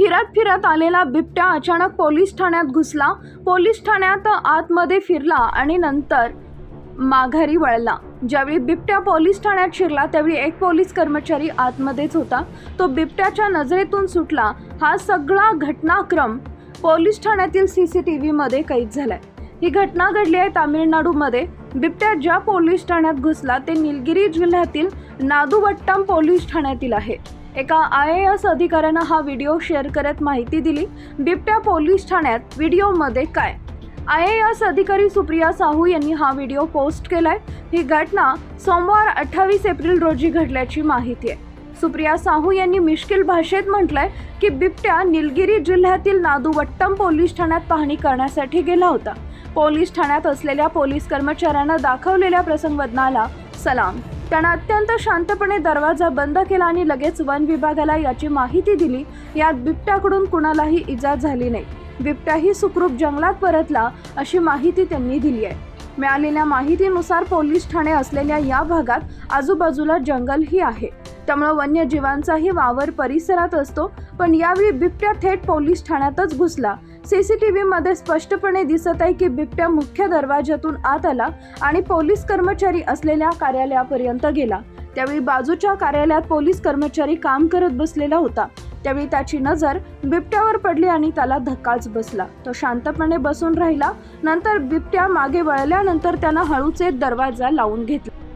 फिरत फिरत आलेला बिबट्या अचानक पोलीस ठाण्यात घुसला. पोलीस ठाण्यात आतमध्ये फिरला आणि नंतर माघारी वळला. ज्यावेळी बिबट्या पोलीस ठाण्यात शिरला त्यावेळी एक पोलीस कर्मचारी आतमध्येच होता. तो बिबट्याच्या नजरेतून सुटला. हा सगळा घटनाक्रम पोलीस ठाण्यातील सी सी टी व्हीमध्ये कैद झालाय. ही घटना घडली आहे तामिळनाडूमध्ये. बिबट्या ज्या पोलीस ठाण्यात घुसला ते निलगिरी जिल्ह्यातील नादुवट्टम पोलीस ठाण्यातील आहे. एका आय ए एस अधिकाऱ्यानं हा व्हिडिओ शेअर करत माहिती दिली. बिबट्या पोलीस ठाण्यात व्हिडिओमध्ये काय? आय ए एस अधिकारी सुप्रिया साहू यांनी हा व्हिडिओ पोस्ट केलाय. ही घटना सोमवार अठ्ठावीस एप्रिल रोजी घडल्याची माहिती आहे. सुप्रिया साहू यांनी मिश्किल भाषेत म्हटलंय की बिबट्या निलगिरी जिल्ह्यातील नादुवट्टम पोलीस ठाण्यात पाहणी करण्यासाठी गेला होता. पोलीस ठाण्यात असलेल्या पोलीस कर्मचाऱ्यांना दाखवलेल्या प्रसंगवदनाला सलाम. त्यानं अत्यंत शांतपणे दरवाजा बंद केला आणि लगेच वन विभागाला याची माहिती दिली. यात बिबट्याकडून कुणालाही इजा झाली नाही. बिबट्याही सुखरूप जंगलात परतला अशी माहिती त्यांनी दिली आहे. मिळालेल्या माहितीनुसार पोलीस ठाणे असलेल्या या भागात आजूबाजूला जंगलही आहे. त्यामुळे वन्यजीवांचाही वावर परिसरात असतो. पण यावेळी बिबट्या थेट पोलीस ठाण्यातच घुसला. सीसीटीव्ही मध्ये स्पष्टपणे दिसत आहे की बिबट्या मुख्य दरवाज्यातून आत आला आणि पोलीस कर्मचारी असलेल्या कार्यालयापर्यंत गेला. त्यावेळी बाजूच्या कार्यालयात पोलीस कर्मचारी काम करत बसलेला होता. त्यावेळी त्याची नजर बिबट्यावर पडली आणि त्याला धक्काच बसला. तो शांतपणे बसून राहिला. नंतर बिबट्या मागे वळल्यानंतर त्यानं हळूचे दरवाजा लावून घेतला.